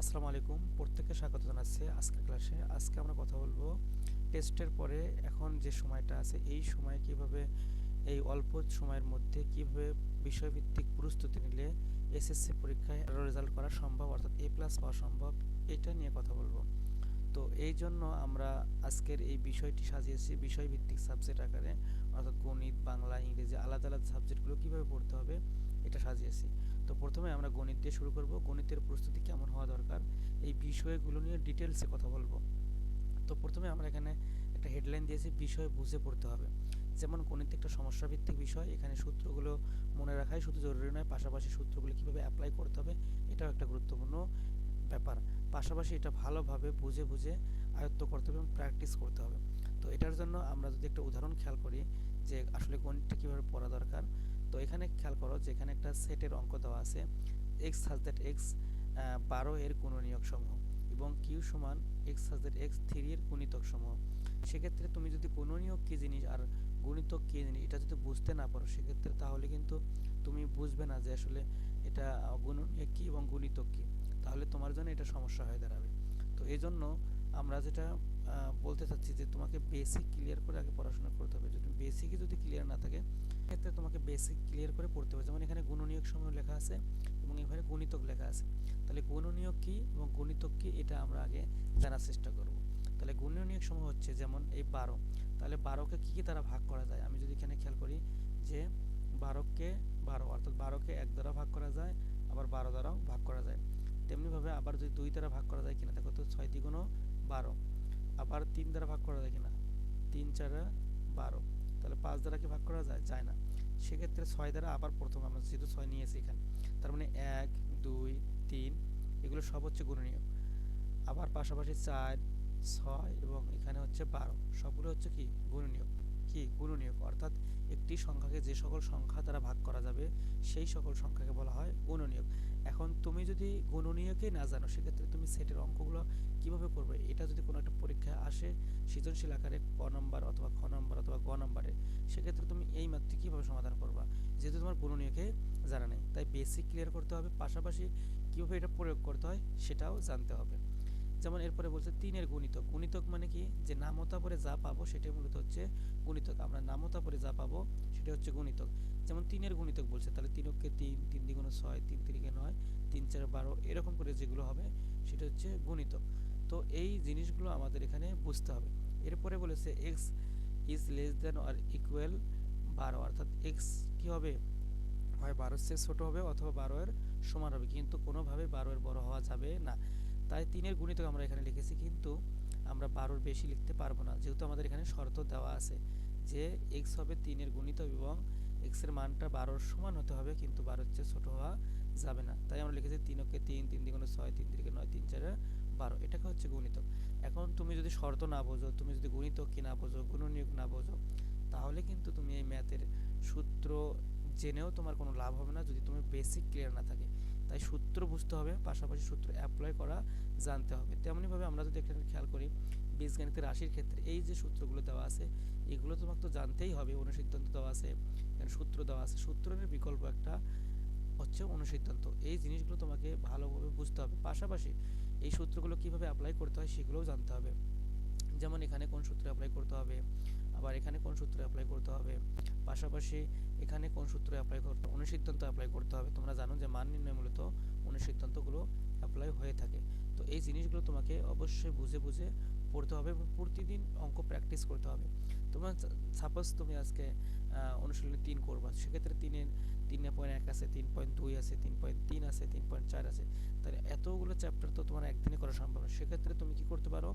আসসালামু আলাইকুম। প্রত্যেককে স্বাগত জানাচ্ছি আজকের ক্লাসে। আজকে আমরা কথা বলব টেস্টের পরে এখন যে সময়টা আছে, এই সময় কীভাবে, এই অল্প সময়ের মধ্যে কীভাবে বিষয়ভিত্তিক প্রস্তুতি নিলে এসএসসি পরীক্ষায় রেজাল্ট করা সম্ভব, অর্থাৎ এ প্লাস পাওয়া সম্ভব, এটা নিয়ে কথা বলব। তো এই জন্য আমরা আজকের এই বিষয়টি সাজিয়েছি বিষয়ভিত্তিক সাবজেক্ট আকারে, অর্থাৎ গণিত, বাংলা, ইংরেজি, আলাদা আলাদা সাবজেক্টগুলো কীভাবে পড়তে হবে, এটা সাজিয়েছি। তো প্রথমে আমরা গণিত দিয়ে শুরু করব। গণিতের প্রস্তুতি কেমন হওয়া দরকার? এই বিষয়গুলো নিয়ে ডিটেলসে কথা বলব। তো প্রথমে আমরা এখানে একটা হেডলাইন দিয়েছি, বিষয় বুঝে পড়তে হবে। যেমন গণিত একটা সমস্যা ভিত্তিক বিষয়, এখানে সূত্রগুলো মনে রাখাই শুধু জরুরি নয়, পাশাপাশি সূত্রগুলো কীভাবে অ্যাপ্লাই করতে হবে, এটাও একটা গুরুত্বপূর্ণ ব্যাপার। পাশাপাশি এটা ভালোভাবে বুঝে বুঝে আয়ত্ত করতে হবে এবং প্র্যাকটিস করতে হবে। তো এটার জন্য আমরা যদি একটা উদাহরণ খেয়াল করি যে আসলে গণিতটা কীভাবে পড়া দরকার তো এখানে খেয়াল করো যে এখানে একটা সেটের অঙ্ক দেওয়া আছে এক্স হাজ দ্যাট এক্স বারো এর গুণনীয়ক সমূহ এবং কিউ সমান এক্স হাজ দ্যাট এক্স থ্রি এর গুণিতক সমূহ। সেক্ষেত্রে তুমি যদি গুণনীয়ক কী জিনিস আর গুণিতক কী জিনিস এটা যদি বুঝতে না পারো, সেক্ষেত্রে তাহলে কিন্তু তুমি বুঝবে না যে আসলে এটা গুণনীয়ক কী এবং গুণিতক কী। তাহলে তোমার জন্য এটা সমস্যা হয়ে দাঁড়াবে। তো এই জন্য আমরা যেটা বলতে চাচ্ছি যে তোমাকে বেসিক ক্লিয়ার করে আগে পড়াশোনা করতে হবে। যদি বেসিকই যদি ক্লিয়ার না থাকে ক্ষেত্রে তোমাকে বেসিক ক্লিয়ার করে পড়তে হবে। যেমন এখানে গুণনীয়ক সময় লেখা আছে এবং এখানে গণিতক লেখা আছে। তাহলে গুণনীয়ক কী এবং গণিতক কী এটা আমরা আগে জানার চেষ্টা করব। তাহলে গুণনীয়ক সময় হচ্ছে যেমন এই বারো। তাহলে বারোকে কী কী দ্বারা ভাগ করা যায়? আমি যদি এখানে খেয়াল করি যে বারোকে বারো, অর্থাৎ বারোকে এক দ্বারা ভাগ করা যায়, আবার বারো দ্বারাও ভাগ করা যায়। তেমনিভাবে আবার যদি দুই দ্বারা ভাগ করা যায় কিনা, দেখো তো ছয় দ্বিগুণও বারো। আবার তিন দ্বারা ভাগ করা যায় কিনা তিন, চারা, বারো। তাহলে পাঁচ দ্বারা কি ভাগ করা যায়? যায় না। সেক্ষেত্রে ছয় দ্বারা আবার প্রথম আমরা যেহেতু ছয় নিয়েছি এখানে। তার মানে এক, দুই, তিন, এগুলো সব হচ্ছে গুণনীয় আবার পাশাপাশি চার, ছয় এবং এখানে হচ্ছে বারো। সবগুলো হচ্ছে কি? গুণনীয় কি? গুণনীয়ক। অর্থাৎ একটি সংখ্যাকে যে সকল সংখ্যা দ্বারা ভাগ করা যাবে, সেই সকল সংখ্যাকে বলা হয় গুণনীয়ক। এখন তুমি যদি গুণনীয়কেই না জানো, সেক্ষেত্রে তুমি সেটের অঙ্কগুলো কীভাবে করবে? এটা যদি কোনো একটা পরীক্ষায় আসে, সৃজনশীল আকারে ক নম্বর অথবা খ নম্বর অথবা গ নম্বরে, সেক্ষেত্রে তুমি এই ম্যাথটি কীভাবে সমাধান করবা? যেহেতু তোমার গুণনীয়কে জানা নেই। তাই বেসিক ক্লিয়ার করতে হবে, পাশাপাশি কীভাবে এটা প্রয়োগ করতে হয় সেটাও জানতে হবে। যেমন এরপরে বলছে তিনের গুণিতক। গুণিতক মানে কি? যে নামতা পরে যা পাবো সেটাই মূলত হচ্ছে গুণিতক। আমরা নামতা পরে যা পাবো সেটা হচ্ছে গুণিতক। যেমন তিনের গুণিতক বলছে, তাহলে তিনকে তিন তিন দ্বিগুণ ছয়, তিন তিরিকে নয়, তিন চার বারো, এরকম করে যেগুলো হবে, সেটা হচ্ছে গুণিতক। তো এই জিনিসগুলো আমাদের এখানে বুঝতে হবে। এরপরে বলেছে X is less than or equal বারো, অর্থাৎ এক্স কি হবে? হয় বারোর চেয়ে ছোটো হবে অথবা বারোয়ের সমান হবে, কিন্তু কোনোভাবে বারোয়ের বড় হওয়া যাবে না। তাই তিনের গুণিতক আমরা এখানে লিখেছি, কিন্তু আমরা বারোর বেশি লিখতে পারব না, যেহেতু আমাদের এখানে শর্ত দেওয়া আছে যে এক্স হবে তিনের গুণিতক এবং এক্সের মানটা বারোর সমান হতে হবে, কিন্তু বারোর চেয়ে ছোটো হওয়া যাবে না। তাই আমরা লিখেছি তিনকে তিন তিন দ্বিগুণে ছয়, তিন তিরিকে নয়, তিন চারে বারো, এটাকে হচ্ছে গুণিতক এখন তুমি যদি শর্ত না বোঝো, তুমি যদি গুণিতক কি না বোঝো, গুণনীয়ক না বোঝো, তাহলে কিন্তু তুমি এই ম্যাথের সূত্র জেনেও তোমার কোনো লাভ হবে না যদি তুমি বেসিক ক্লিয়ার না থাকে। তাই সূত্র বুঝতে হবে, পাশাপাশি সূত্র অ্যাপ্লাই করা জানতে হবে। তেমনিভাবে আমরা যদি এখানে খেয়াল করি, বীজগণিতের রাশির ক্ষেত্রে এই যে সূত্রগুলো দেওয়া আছে, এগুলো তোমাকে তো জানতেই হবে, অনুসিদ্ধান্ত দেওয়া আছে সূত্র দেওয়া আছে। সূত্রের বিকল্প একটা হচ্ছে অনুসিদ্ধান্ত। এই জিনিসগুলো তোমাকে ভালোভাবে বুঝতে হবে। পাশাপাশি এই সূত্রগুলো কীভাবে অ্যাপ্লাই করতে হয় সেগুলোও জানতে হবে। যেমন এখানে কোন সূত্রে অ্যাপ্লাই করতে হবে, আবার এখানে কোন সূত্রে অ্যাপ্লাই করতে হবে, পাশাপাশি এখানে কোন সূত্রে অ্যাপ্লাই করতে অনুসিদ্ধান্ত অ্যাপ্লাই করতে হবে। তোমরা জানো যে মান নির্ণয় মূলত অনুসিদ্ধান্তগুলো অ্যাপ্লাই হয়ে থাকে। তো এই জিনিসগুলো তোমাকে অবশ্যই বুঝে বুঝে পড়তে হবে এবং প্রতিদিন অঙ্ক প্র্যাকটিস করতে হবে। তোমার সাপোজ তুমি আজকে অনুশীলনী তিন করবা, সেক্ষেত্রে তিনের, তিন পয়েন্ট এক আছে, তিন পয়েন্ট দুই আছে, তিন পয়েন্ট তিন আছে, তিন পয়েন্ট চার আছে। তাহলে এতগুলো চ্যাপ্টার তো তোমার একদিনে করা সম্ভব না। সেক্ষেত্রে তুমি কি করতে পারো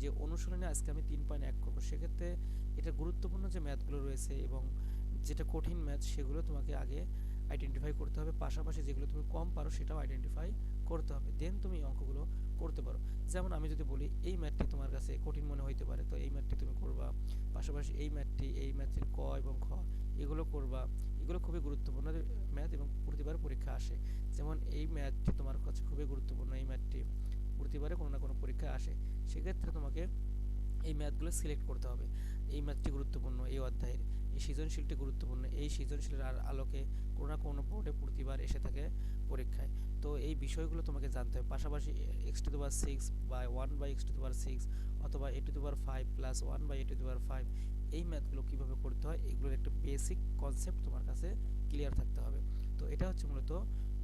যে অনুশীলনে আজকে আমি তিন পয়েন্ট এক করব। সেক্ষেত্রে এটা গুরুত্বপূর্ণ যে ম্যাথগুলো রয়েছে এবং যেটা কঠিন ম্যাথ সেগুলো তোমাকে আগে আইডেন্টিফাই করতে হবে। পাশাপাশি যেগুলো তুমি কম পারো, সেটাও আইডেন্টিফাই করতে হবে দেন তুমি অঙ্কগুলো করতে পারো। যেমন আমি যদি বলি, এই ম্যাথটি তোমার কাছে কঠিন মনে হইতে পারে, তো এই ম্যাথটি তুমি করবা। পাশাপাশি এই ম্যাথটি এই ম্যাথের ক এবং খ, এগুলো করবা। এগুলো খুবই গুরুত্বপূর্ণ ম্যাথ এবং প্রতিবার পরীক্ষা আসে। যেমন এই ম্যাথটি তোমার কাছে খুবই গুরুত্বপূর্ণ, এই ম্যাথটি প্রতিবারে কোনো না কোনো পরীক্ষা আসে। সেক্ষেত্রে তোমাকে এই ম্যাথগুলো সিলেক্ট করতে হবে। এই ম্যাথটি গুরুত্বপূর্ণ, এই অধ্যায়ের। এই সৃজনশীলটি গুরুত্বপূর্ণ, এই সৃজনশীলের আলোকে কোনো না কোনো বোর্ডে প্রতিবার এসে থাকে পরীক্ষায়। তো এই বিষয়গুলো তোমাকে জানতে হবে। পাশাপাশি X to power six by one by X to power six অথবা A to power five plus one by A to power five এই ম্যাথগুলো কীভাবে করতে হয়, এগুলোর একটা বেসিক কনসেপ্ট তোমার কাছে ক্লিয়ার থাকতে হবে। তো এটা হচ্ছে মূলত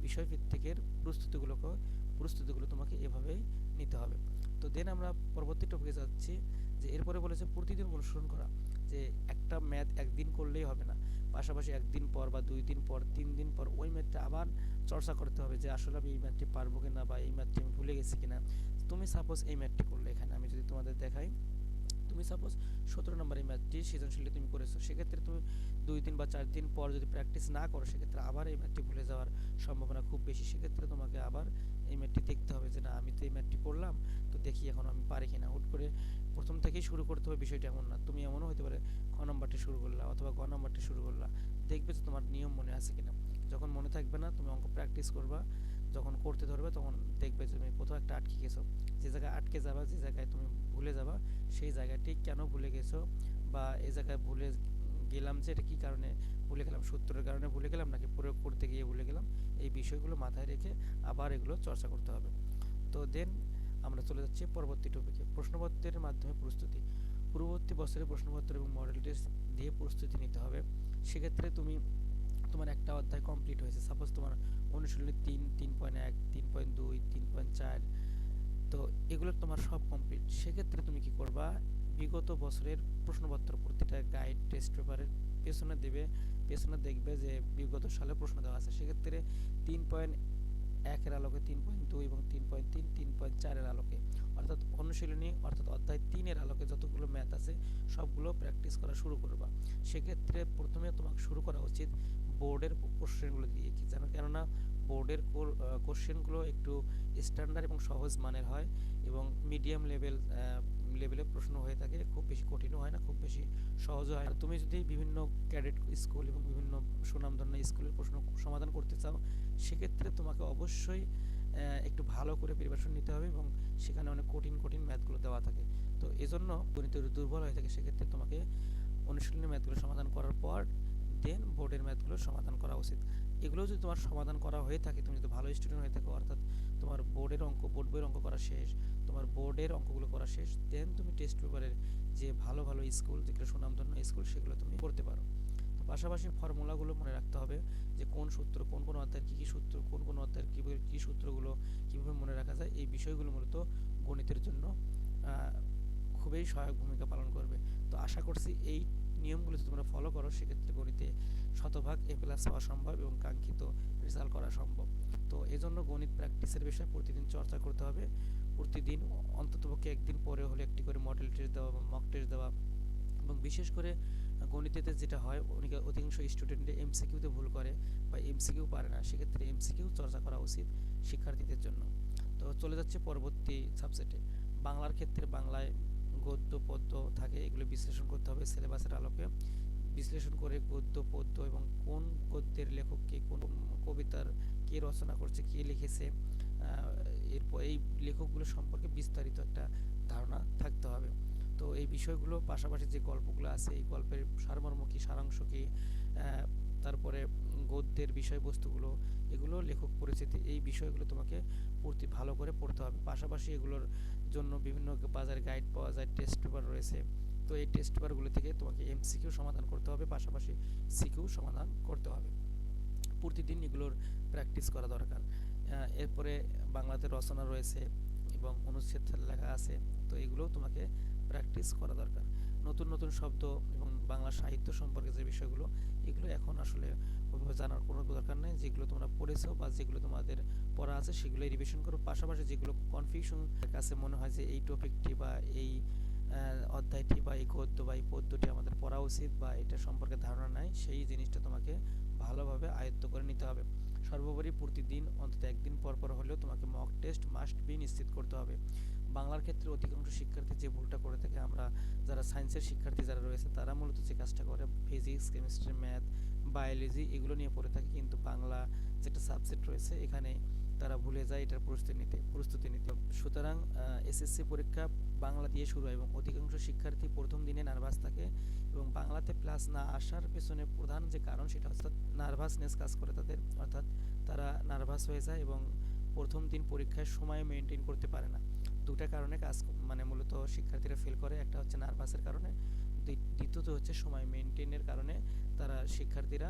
বিষয়ভিত্তিকের প্রস্তুতিগুলোকে, প্রস্তুতিগুলো তোমাকে এভাবেই নিতে হবে। তো দেন আমরা পরবর্তী টপিকে যাচ্ছি যে এরপরে বলেছে প্রতিদিন অনুসরণ করা, যে একটা ম্যাথ একদিন করলেই হবে না। পাশাপাশি একদিন পর বা দুই দিন পর, তিন দিন পর ওই ম্যাথটা আবার চর্চা করতে হবে যে আসলে আমি এই ম্যাথটি পারব কিনা বা এই ম্যাথটি আমি ভুলে গেছি কিনা। তুমি সাপোজ এই ম্যাথটি করলে এখানে, আমি যদি তোমাদের দেখাই। তুমি সাপোজ সতেরো নম্বর এই ম্যাথটি সৃজনশীলে তুমি করেছ, সেক্ষেত্রে তুমি দুই দিন বা চার দিন পর যদি প্র্যাকটিস না করো, সেক্ষেত্রে আবার এই ম্যাথটি ভুলে যাওয়ার সম্ভাবনা খুব বেশি। সেক্ষেত্রে তোমাকে আবার এই ম্যাথটি দেখতে হবে যে না, আমি তো এই ম্যাথটি করলাম, তো দেখি এখন আমি পারি কিনা। হুট করে প্রথম থেকেই শুরু করতে হবে বিষয়টা এমন না। তুমি এমনও হতে পারে খ নম্বরটি শুরু করলা অথবা গ নম্বরটি শুরু করলা। দেখবে যে তোমার নিয়ম মনে আছে কিনা। যখন মনে থাকবে না, তুমি অঙ্ক প্র্যাকটিস করবা। যখন করতে ধরবে, তখন দেখবে তুমি কোথাও একটা আটকে গেছো। যে জায়গায় আটকে যাবা, যে জায়গায় তুমি ভুলে যাবা, সেই জায়গাটি কেন ভুলে গেছো? বা এই জায়গায় ভুলে গেলাম যে এটা কী কারণে ভুলে গেলাম? সূত্রের কারণে ভুলে গেলাম নাকি প্রয়োগ করতে গিয়ে ভুলে গেলাম? এই বিষয়গুলো মাথায় রেখে আবার এগুলো চর্চা করতে হবে। তো দেন আমরা চলে যাচ্ছি পরবর্তী টপিকে প্রশ্নপত্রের মাধ্যমে প্রস্তুতি। পূর্ববর্তী বছরের প্রশ্নপত্র এবং মডেল টেস্ট দিয়ে প্রস্তুতি নিতে হবে। সেক্ষেত্রে তুমি, তোমার একটা অধ্যায় কমপ্লিট হয়েছে। সাপোজ তোমার অনুশীলনী তিন তিন পয়েন্ট এক, তিন পয়েন্ট দুই, তিন পয়েন্ট চার। তো এগুলো তোমার সব কমপ্লিট সেক্ষেত্রে তুমি কি করবা? বিগত বছরের প্রশ্নপত্র, প্রতিটা গাইড টেস্ট পেপারের পেছনে দেবে, পেছনে দেখবে যে বিগত সালে প্রশ্ন দেওয়া আছে। সেক্ষেত্রে তিন পয়েন্ট একের আলোকে তিন পয়েন্ট দুই এবং তিন পয়েন্ট তিন তিন পয়েন্ট চারের আলোকে। অর্থাৎ অনুশীলনী, অর্থাৎ অধ্যায় তিনের আলোকে যতগুলো ম্যাথ আছে, সবগুলো প্র্যাকটিস করা শুরু করবা। সেক্ষেত্রে প্রথমে তোমাকে শুরু করা উচিত বোর্ডের কোশ্চেনগুলো দিয়ে কি জানো? কেননা বোর্ডের কোশ্চেনগুলো একটু স্ট্যান্ডার্ড এবং সহজ মানের হয় এবং মিডিয়াম লেভেল লেভেলে প্রশ্ন হয়ে থাকে খুব বেশি কঠিনও হয় না, খুব বেশি সহজও হয় তুমি যদি বিভিন্ন ক্যাডেট স্কুল এবং বিভিন্ন সুনামধন্য স্কুলের প্রশ্ন সমাধান করতে চাও, সেক্ষেত্রে তোমাকে অবশ্যই একটু ভালো করে প্রিপারেশন নিতে হবে এবং সেখানে অনেক কঠিন কঠিন ম্যাথগুলো দেওয়া থাকে। তো এজন্য গণিত দুর্বল হয়ে থাকে, সেক্ষেত্রে তোমাকে অনুশীলনী ম্যাথগুলো সমাধান করার পর দেন বোর্ডের ম্যাথগুলো সমাধান করা উচিত। এগুলো যদি তোমার সমাধান করা হয়ে থাকে, তুমি যদি ভালো স্টুডেন্ট হয়ে থাকো, অর্থাৎ তোমার বোর্ডের অঙ্ক বোর্ড বইয়ের অঙ্ক করা শেষ, তোমার বোর্ডের অঙ্কগুলো করা শেষ দেন তুমি টেস্ট পেপারের যে ভালো ভালো স্কুল যেগুলো সুনামধন্য স্কুল সেগুলো তুমি করতে পারো। তো পাশাপাশি ফর্মুলাগুলো মনে রাখতে হবে যে কোন সূত্র, কোন কোন অধ্যায়ের কী কী সূত্র, কোন কোন অধ্যায়ের কীভাবে কী সূত্রগুলো কীভাবে মনে রাখা যায়, এই বিষয়গুলো মূলত গণিতের জন্য খুবই সহায়ক ভূমিকা পালন করবে। তো আশা করছি এই নিয়মগুলো যদি তোমরা ফলো করো, সেক্ষেত্রে গণিতে শতভাগ এ প্লাস পাওয়া সম্ভব এবং কাঙ্ক্ষিত রেজাল্ট করা সম্ভব। তো এজন্য গণিত প্র্যাকটিসের বিষয়ে প্রতিদিন চর্চা করতে হবে। প্রতিদিন অন্ততপক্ষে একদিন পরে হলে একটি করে মডেল টেস্ট দেওয়া বা মক টেস্ট দেওয়া এবং বিশেষ করে গণিতেতে যেটা হয়, অনেকে অধিকাংশ স্টুডেন্টে এমসিকিউতে ভুল করে বা এমসিকিউ পারে না। সেক্ষেত্রে এমসিকিউ চর্চা করা উচিত শিক্ষার্থীদের জন্য। তো চলে যাচ্ছে পরবর্তী সাবজেক্টে বাংলার ক্ষেত্রে বাংলায় গদ্য পদ্য থাকে, এগুলো বিশ্লেষণ করতে হবে সিলেবাসের আলোকে। বিশ্লেষণ করে গদ্য পদ্য এবং কোন গদ্যের লেখককে কোন কবিতার কে রচনা করছে, কে লিখেছে এরপর এই লেখকগুলো সম্পর্কে বিস্তারিত একটা ধারণা থাকতে হবে। তো এই বিষয়গুলো পাশাপাশি যে গল্পগুলো আছে, এই গল্পের সারমর্ম কী, সারাংশ কী তারপরে গদ্যের বিষয়বস্তুগুলো, এগুলো লেখক পরিচিতি, এই বিষয়গুলো তোমাকে পড়তে ভালো করে পড়তে হবে। পাশাপাশি এগুলোর জন্য বিভিন্ন বাজারে গাইড পাওয়া যায় টেস্ট পেপার রয়েছে। তো এই টেস্ট পেপারগুলো থেকে তোমাকে এমসিকিউ সমাধান করতে হবে, পাশাপাশি সিকিউ সমাধান করতে হবে। প্রতিদিন এগুলোর প্র্যাকটিস করা দরকার। এরপরে বাংলাতে রচনা রয়েছে এবং অনুচ্ছেদ লেখা আছে, তো এগুলোও তোমাকে প্র্যাকটিস করা দরকার। নতুন নতুন শব্দ এবং বাংলা সাহিত্য সম্পর্কে যে বিষয়গুলো এগুলো এখন আসলে ওইভাবে জানার কোনো দরকার নেই। যেগুলো তোমরা পড়েছো বা যেগুলো তোমাদের পড়া আছে সেগুলো রিভিশন করো। পাশাপাশি যেগুলো কনফিউশন কাছে মনে হয় যে এই টপিকটি বা এই অধ্যায়টি বা এই গদ্য বা এই পদ্যটি আমাদের পড়া উচিত বা এটা সম্পর্কে ধারণা নাই, সেই জিনিসটা তোমাকে ভালোভাবে আয়ত্ত করে নিতে হবে। সর্বোপরি প্রতিদিন অন্তত একদিন পর পর হলেও তোমাকে মক টেস্ট মাস্ট বি নিশ্চিত করতে হবে। বাংলার ক্ষেত্রে অধিকাংশ শিক্ষার্থী যে ভুলটা করে থাকে, আমরা যারা সায়েন্সের শিক্ষার্থী যারা রয়েছে, তারা মূলত যে কাজটা করে ফিজিক্স কেমিস্ট্রি ম্যাথ বায়োলজি এগুলো নিয়ে পড়ে থাকে। কিন্তু বাংলা যেটা সাবজেক্ট রয়েছে, এখানে তারা ভুলে যায় এটার প্রস্তুতি নিতে প্রস্তুতি নিতে। সুতরাং এসএসসি পরীক্ষা বাংলা দিয়ে শুরু হয় এবং অধিকাংশ শিক্ষার্থী প্রথম দিনে নার্ভাস থাকে এবং বাংলাতে প্লাস না আসার পেছনে প্রধান যে কারণ সেটা হচ্ছে নার্ভাসনেস কাজ করে তাদের। অর্থাৎ তারা নার্ভাস হয়ে যায় এবং প্রথম দিন পরীক্ষার সময় মেনটেন করতে পারে না। দুটা কারণে কাজ মানে মূলত শিক্ষার্থীরা ফেল করে। একটা হচ্ছে নার্ভাসের কারণে। দ্বিতীয়ত হচ্ছে সময় মেনটেনের কারণে তারা শিক্ষার্থীরা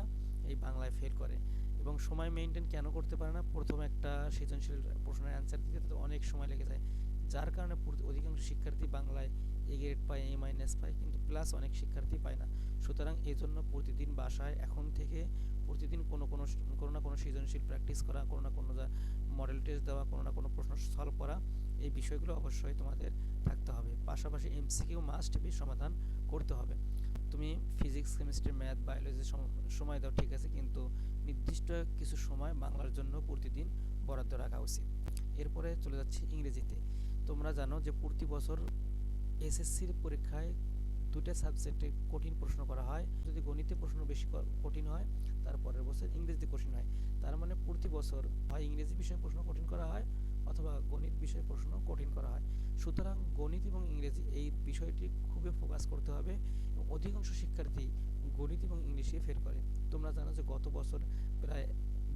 এই বাংলায় ফেল করে। এবং সময় মেনটেন কেন করতে পারে না? প্রথম একটা সৃজনশীল প্রশ্নের অ্যান্সার দিতে অনেক সময় লেগে যায়। যার কারণে অধিকাংশ শিক্ষার্থী বাংলায় এ গ্রেড পায় এ মাইনাস পায়, কিন্তু প্লাস অনেক শিক্ষার্থী পায় না। সুতরাং এই জন্য প্রতিদিন বাসায় এখন থেকে প্রতিদিন কোনো কোনো কোনো না কোনো সৃজনশীল প্র্যাকটিস করা, কোনো না কোনো মডেল টেস্ট দেওয়া, কোনো না কোনো প্রশ্ন সলভ করা এই বিষয়গুলো অবশ্যই তোমাদের থাকতে হবে। পাশাপাশি এমসিকিউ মাস্ট বি সমাধান করতে হবে। তুমি ফিজিক্স কেমিস্ট্রি ম্যাথ বায়োলজি সময় দাও, ঠিক আছে, কিন্তু নির্দিষ্ট কিছু সময় বাংলার জন্য প্রতিদিন বরাদ্দ রাখা উচিত। এরপরে চলে যাচ্ছে ইংরেজিতে। তোমরা জানো যে প্রতি বছর এসএসসির পরীক্ষায় দুটা সাবজেক্টে কঠিন প্রশ্ন করা হয়। যদি গণিতে প্রশ্ন বেশি কঠিন হয়, তারপরের বছর ইংরেজিতে কঠিন হয়। তার মানে প্রতি বছর হয় ইংরেজি বিষয়ে প্রশ্ন কঠিন করা হয়। অথবা গণিত বিষয়ে প্রশ্ন কঠিন করা হয়। সুতরাং গণিত এবং ইংরেজি এই বিষয়টি খুবই ফোকাস করতে হবে এবং অধিকাংশ শিক্ষার্থী গণিত এবং ইংলিশে ফেল করে। তোমরা জানো যে গত বছর প্রায়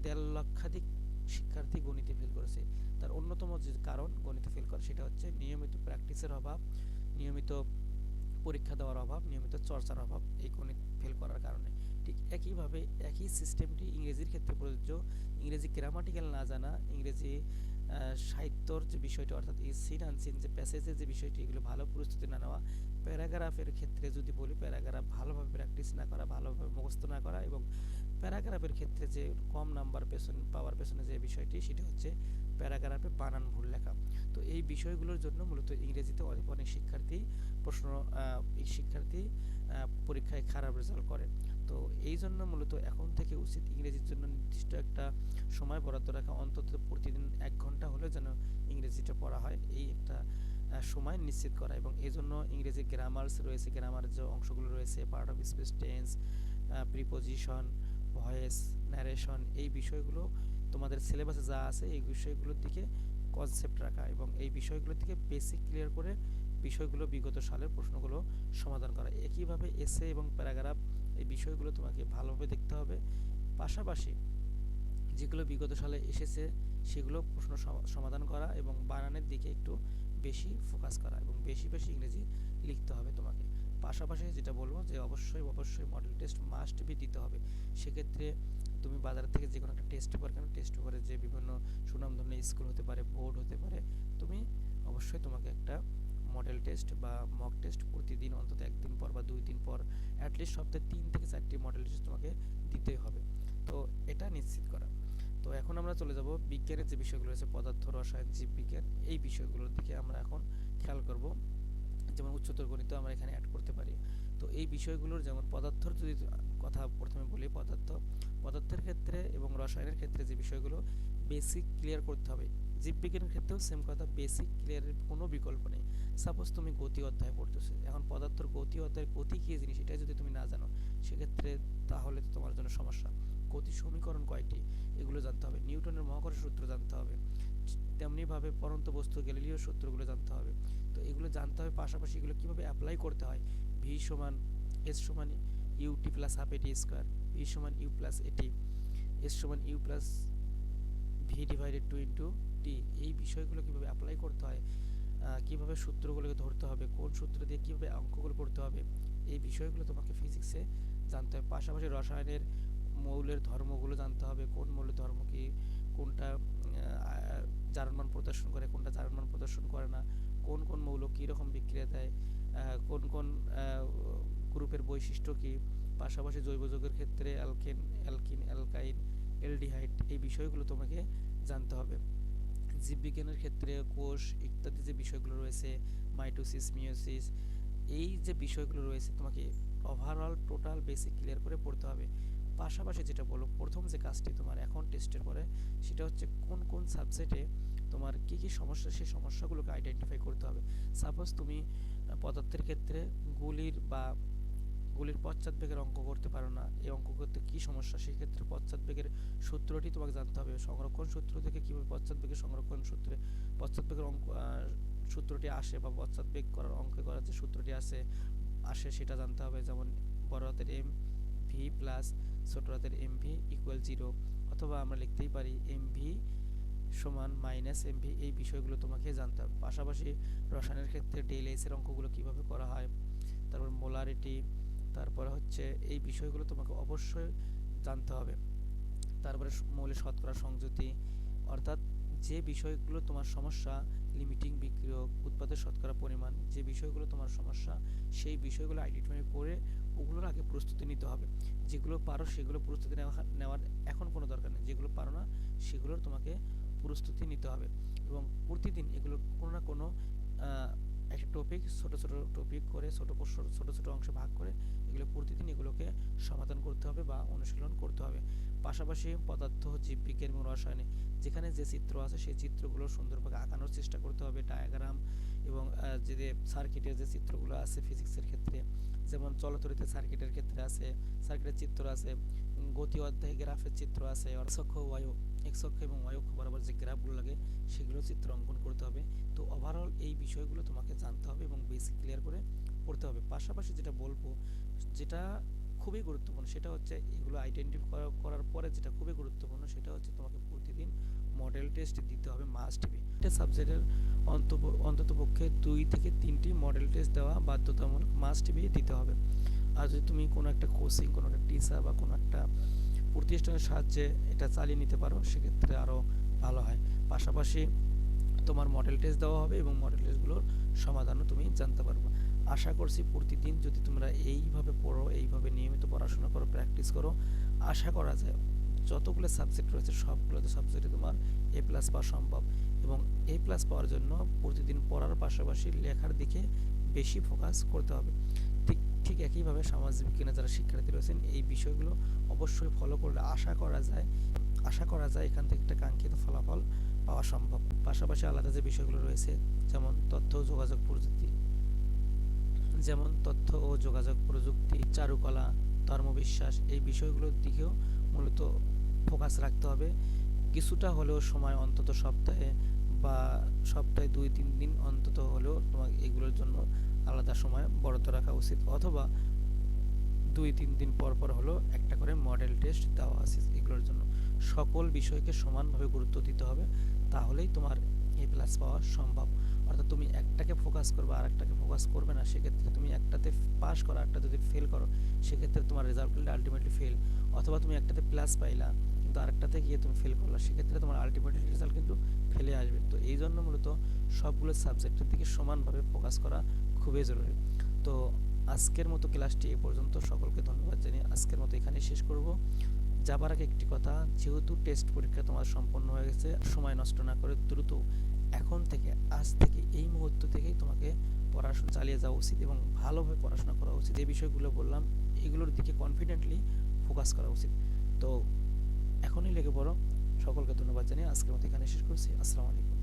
দেড় লক্ষাধিক শিক্ষার্থী গণিতে ফেল করেছে। তার অন্যতম যে কারণ গণিতে ফেল করে, সেটা হচ্ছে নিয়মিত প্র্যাকটিসের অভাব, নিয়মিত পরীক্ষা দেওয়ার অভাব, নিয়মিত চর্চার অভাব এই গণিত ফেল করার কারণে। ঠিক একইভাবে একই সিস্টেমটি ইংরেজির ক্ষেত্রে প্রযোজ্য। ইংরেজি গ্রামাটিক্যাল না জানা, ইংরেজি সাহিত্যর যে বিষয়টি, অর্থাৎ এই সিন আনসিন যে প্যাসেজের যে বিষয়টি, এগুলো ভালো প্রস্তুতি না নেওয়া, প্যারাগ্রাফের ক্ষেত্রে যদি বলি, প্যারাগ্রাফ ভালোভাবে প্র্যাকটিস না করা, ভালোভাবে মুখস্থ না করা এবং প্যারাগ্রাফের ক্ষেত্রে যে কম নাম্বার পেছন পাওয়ার পেছনে যে বিষয়টি, সেটি হচ্ছে প্যারাগ্রাফে বানান ভুল লেখা। তো এই বিষয়গুলোর জন্য মূলত ইংরেজিতে অনেক অনেক শিক্ষার্থী প্রশ্ন শিক্ষার্থী পরীক্ষায় খারাপ রেজাল্ট করে। তো এই জন্য মূলত এখন থেকে উচিত ইংরেজির জন্য নির্দিষ্ট একটা সময় বরাদ্দ রাখা, অন্তত প্রতিদিন এক ইংরেজিটা পড়া হয়, এই একটা সময় নিশ্চিত করা এবং এই জন্য ইংরেজি গ্রামার্স রয়েছে গ্রামার যে অংশগুলো রয়েছে part of speech tense preposition voice narration এই বিষয়গুলো তোমাদের সিলেবাসে যা আছে, এই বিষয়গুলোর দিকে কনসেপ্ট রাখা এবং এই বিষয়গুলোর থেকে বেসিক ক্লিয়ার করে বিষয়গুলো বিগত সালের প্রশ্নগুলো সমাধান করা। একইভাবে এসে এবং প্যারাগ্রাফ এই বিষয়গুলো তোমাকে ভালোভাবে দেখতে হবে। পাশাপাশি যেগুলো বিগত সালে এসেছে সেগুলো প্রশ্ন সমাধান করা এবং বানানের দিকে একটু বেশি ফোকাস করা এবং বেশি বেশি ইংরেজি লিখতে হবে তোমাকে। পাশাপাশি যেটা বলব যে অবশ্যই অবশ্যই মডেল টেস্ট মাস্ট বি দিতে হবে। সেক্ষেত্রে তুমি বাজার থেকে যে কোনো একটা টেস্ট পেপার কেন টেস্ট পেপারে যে বিভিন্ন সুনাম ধরনের স্কুল হতে পারে বোর্ড হতে পারে, তুমি অবশ্যই তোমাকে একটা মডেল টেস্ট বা মক টেস্ট প্রতিদিন, অন্তত একদিন পর বা দুই দিন পর অ্যাটলিস্ট সপ্তাহে তিন থেকে চারটি মডেল টেস্ট তোমাকে দিতেই হবে। তো এটা নিশ্চিত করা। তো এখন আমরা চলে যাব বিজ্ঞানের যে বিষয়গুলো রয়েছে, পদার্থ, রসায়ন, জীববিজ্ঞান, এই বিষয়গুলোর দিকে আমরা এখন খেয়াল করব। যেমন উচ্চতর গণিত আমরা এখানে অ্যাড করতে পারি। তো এই বিষয়গুলোর যেমন পদার্থর যদি কথা প্রথমে বলি, পদার্থ, পদার্থের ক্ষেত্রে এবং রসায়নের ক্ষেত্রে যে বিষয়গুলো বেসিক ক্লিয়ার করতে হবে। জীববিজ্ঞানের ক্ষেত্রেও সেম কথা বেসিক ক্লিয়ারের কোনো বিকল্প নেই। সাপোজ তুমি গতি অধ্যায় পড়তেছো, এখন পদার্থর গতি অধ্যায়ের গতি কী জিনিস এটা যদি তুমি না জানো, সেক্ষেত্রে তাহলে তো তোমার জন্য সমস্যা। গতি সমীকরণ কয়টি? এগুলো জানতে হবে। নিউটনের মহাকর্ষ সূত্র জানতে হবে। তেমনিভাবে পরন্ত বস্তু গ্যালিলিও সূত্রগুলো জানতে হবে। তো এগুলো জানতে হবে, পাশাপাশি এগুলো কীভাবে অ্যাপ্লাই করতে হয়? ভি সমান এস সমান U T plus half A T square V সমান U plus A T S সমান U plus V divided to into T এই বিষয়গুলো কীভাবে অ্যাপ্লাই করতে হয়? কীভাবে সূত্রগুলোকে ধরতে হবে? কোন সূত্র দিয়ে কীভাবে অঙ্কগুলো করতে হবে? এই বিষয়গুলো তোমাকে ফিজিক্সে জানতে হবে। পাশাপাশি রসায়নের মৌলের ধর্মগুলো জানতে হবে, কোন মৌলের ধর্ম কি, কোনটা জারণমান প্রদর্শন করে, কোনটা জারণমান প্রদর্শন করে না, কোন কোন মৌল কীরকম বিক্রিয়া দেয় কোন কোন গ্রুপের বৈশিষ্ট্য কী, পাশাপাশি জৈব যৌগের ক্ষেত্রে অ্যালকেন, অ্যালকিন, অ্যালকাইন, এলডিহাইড এই বিষয়গুলো তোমাকে জানতে হবে। জীববিজ্ঞানের ক্ষেত্রে কোষ ইত্যাদি যে বিষয়গুলো রয়েছে, মাইটোসিস মিওসিস এই যে বিষয়গুলো রয়েছে তোমাকে ওভারঅল টোটাল বেসিক ক্লিয়ার করে পড়তে হবে। পাশাপাশি যেটা বলো প্রথম যে কাজটি তোমার এখন টেস্টের পরে, সেটা হচ্ছে কোন কোন সাবজেক্টে তোমার কী কী সমস্যা, সেই সমস্যাগুলোকে আইডেন্টিফাই করতে হবে। সাপোজ তুমি পদার্থের ক্ষেত্রে গুলির বা গুলির পশ্চাৎবেগের অঙ্ক করতে পারো না, এই অঙ্ক করতে কী সমস্যা সেক্ষেত্রে পশ্চাৎবেগের সূত্রটি তোমাকে জানতে হবে। সংরক্ষণ সূত্র থেকে কীভাবে পশ্চাৎবেগের সংরক্ষণ সূত্রে পশ্চাৎবেগের অঙ্ক সূত্রটি আসে বা পশ্চাৎবেগ করার অঙ্ক করার যে সূত্রটি আসে আসে সেটা জানতে হবে। যেমন বড় হাতের এম ভি প্লাস ছোট হাতের এম ভি ইকুয়াল জিরো অথবা আমরা লিখতেই পারি এম ভি সমান মাইনাস এম ভি এই বিষয়গুলো তোমাকে জানতে হবে। পাশাপাশি রসায়নের ক্ষেত্রে ডেল এর অঙ্কগুলো কীভাবে করা হয়, তারপর মোলারিটি তারপরে হচ্ছে এই বিষয়গুলো তোমাকে অবশ্যই জানতে হবে। তারপরে মৌলের শতকরা সংযুতি অর্থাৎ যে বিষয়গুলো তোমার সমস্যা লিমিটিং বিক্রিয়ক, উৎপাদের শতকরা পরিমাণ, যে বিষয়গুলো তোমার সমস্যা, সেই বিষয়গুলো আইডেন্টিফাই করে ওগুলোর আগে প্রস্তুতি নিতে হবে। যেগুলো পারো সেগুলো প্রস্তুতি নেওয়া নেওয়ার এখন কোনো দরকার নেই। যেগুলো পারো না সেগুলোর তোমাকে প্রস্তুতি নিতে হবে। এবং প্রতিদিন এগুলো কোনো না কোনো একটা টপিক ছোট ছোট টপিক করে, ছোট ছোট ছোট অংশে ভাগ করে এগুলো প্রতিদিন এগুলোকে সমাধান করতে হবে বা অনুশীলন করতে হবে। পাশাপাশি পদার্থ জীববিজ্ঞান এবং রসায়নে যেখানে যে চিত্র আছে সেই চিত্রগুলো সুন্দরভাবে আঁকানোর চেষ্টা করতে হবে। ডায়াগ্রাম এবং যে সার্কিটের যে চিত্রগুলো আছে ফিজিক্সের ক্ষেত্রে, যেমন চলতরিতে সার্কিটের ক্ষেত্রে আছে সার্কিটের চিত্র আছে গতি অধ্যায়ে গ্রাফের চিত্র আছে এক্স অক্ষ ওয়াই এক্স এবং ওয়াই অক্ষ বরাবর যে গ্রাফগুলো লাগে, সেগুলো চিত্র অঙ্কন করতে হবে। তো ওভারঅল এই বিষয়গুলো তোমাকে জানতে হবে এবং বেসিক ক্লিয়ার করে পড়তে হবে। পাশাপাশি যেটা বলব, যেটা খুবই গুরুত্বপূর্ণ, সেটা হচ্ছে এগুলো আইডেন্টিফাই করার পরে যেটা খুবই গুরুত্বপূর্ণ, সেটা হচ্ছে তোমাকে প্রতিদিন মডেল টেস্ট দিতে হবে মাস্ট বি এটা সাবজেক্টের অন্তত পক্ষে দুই থেকে তিনটি মডেল টেস্ট দেওয়া বাধ্যতামূলক মাস্ট বি দিতে হবে। আর যদি তুমি কোনো একটা কোচিং কোনো একটা টিচার বা কোনো একটা প্রতিষ্ঠানের সাহায্যে এটা চালিয়ে নিতে পারো, সেক্ষেত্রে আরও ভালো হয়। পাশাপাশি তোমার মডেল টেস্ট দেওয়া হবে এবং মডেল টেস্টগুলোর সমাধানও তুমি জানতে পারবে। আশা করছি প্রতিদিন যদি তোমরা এইভাবে পড়ো, এইভাবে নিয়মিত পড়াশোনা করো প্র্যাকটিস করো, আশা করা যায় যতগুলো সাবজেক্ট রয়েছে, সবগুলোতে সাবজেক্টে তোমার এ প্লাস পাওয়া সম্ভব। এবং এ প্লাস পাওয়ার জন্য প্রতিদিন পড়ার পাশাপাশি লেখার দিকে বেশি ফোকাস করতে হবে। ঠিক ঠিক একইভাবে সামাজিক বিজ্ঞানে যারা শিক্ষার্থী রয়েছেন, এই বিষয়গুলো অবশ্যই ফলো করলে আশা করা যায়, আশা করা যায় এখান থেকে একটা কাঙ্ক্ষিত ফলাফল পাওয়া সম্ভব। পাশাপাশি আলাদা যে বিষয়গুলো রয়েছে, যেমন তথ্য ও যোগাযোগ প্রযুক্তি। যেমন তথ্য ও যোগাযোগ প্রযুক্তি, চারুকলা, ধর্মবিশ্বাস, এই বিষয়গুলোর দিকেও মূলত ফোকাস রাখতে হবে। কিছুটা হলেও সময় অন্তত সপ্তাহে বা সপ্তাহে দুই, তিন দিন অন্তত হলেও তোমার এগুলোর জন্য আলাদা সময় বরাদ্দ রাখা উচিত। অথবা দুই, তিন দিন পর পর হলেও একটা করে মডেল টেস্ট দেওয়া উচিত এগুলোর জন্য। সকল বিষয়কে সমানভাবে গুরুত্ব দিতে হবে, তাহলেই তোমার এ প্লাস পাওয়া সম্ভব। অর্থাৎ তুমি একটাকে ফোকাস করবে আর একটাকে ফোকাস করবে না, সেক্ষেত্রে তুমি একটাতে পাস করো একটা যদি ফেল করো, সেক্ষেত্রে তোমার রেজাল্ট আলটিমেটলি ফেল অথবা তুমি একটাতে প্লাস পাইলা, কিন্তু আরেকটাতে গিয়ে তুমি ফেল করলা, সেক্ষেত্রে তোমার আলটিমেটলি রেজাল্ট কিন্তু ফেলে আসবে। তো এই জন্য মূলত সবগুলো সাবজেক্টের দিকে সমানভাবে ফোকাস করা খুবই জরুরি। তো আজকের মতো ক্লাসটি এ পর্যন্ত। সকলকে ধন্যবাদ জানিয়ে আজকের মতো এখানে শেষ করব। যাবার আগে একটি কথা, যেহেতু টেস্ট পরীক্ষা তোমার সম্পন্ন হয়ে গেছে, সময় নষ্ট না করে দ্রুত এখন থেকে, আজ থেকে, এই মুহূর্ত থেকেই তোমাকে পড়াশোনা চালিয়ে যাওয়া উচিত এবং ভালোভাবে পড়াশোনা করা উচিত। এই বিষয়গুলো বললাম। এগুলোর দিকে কনফিডেন্টলি ফোকাস করা উচিত। তো এখনই লেগে পড়ো। সকলকে ধন্যবাদ জানিয়ে আজকের মতো এখানে শেষ করছি। আসসালামু আলাইকুম।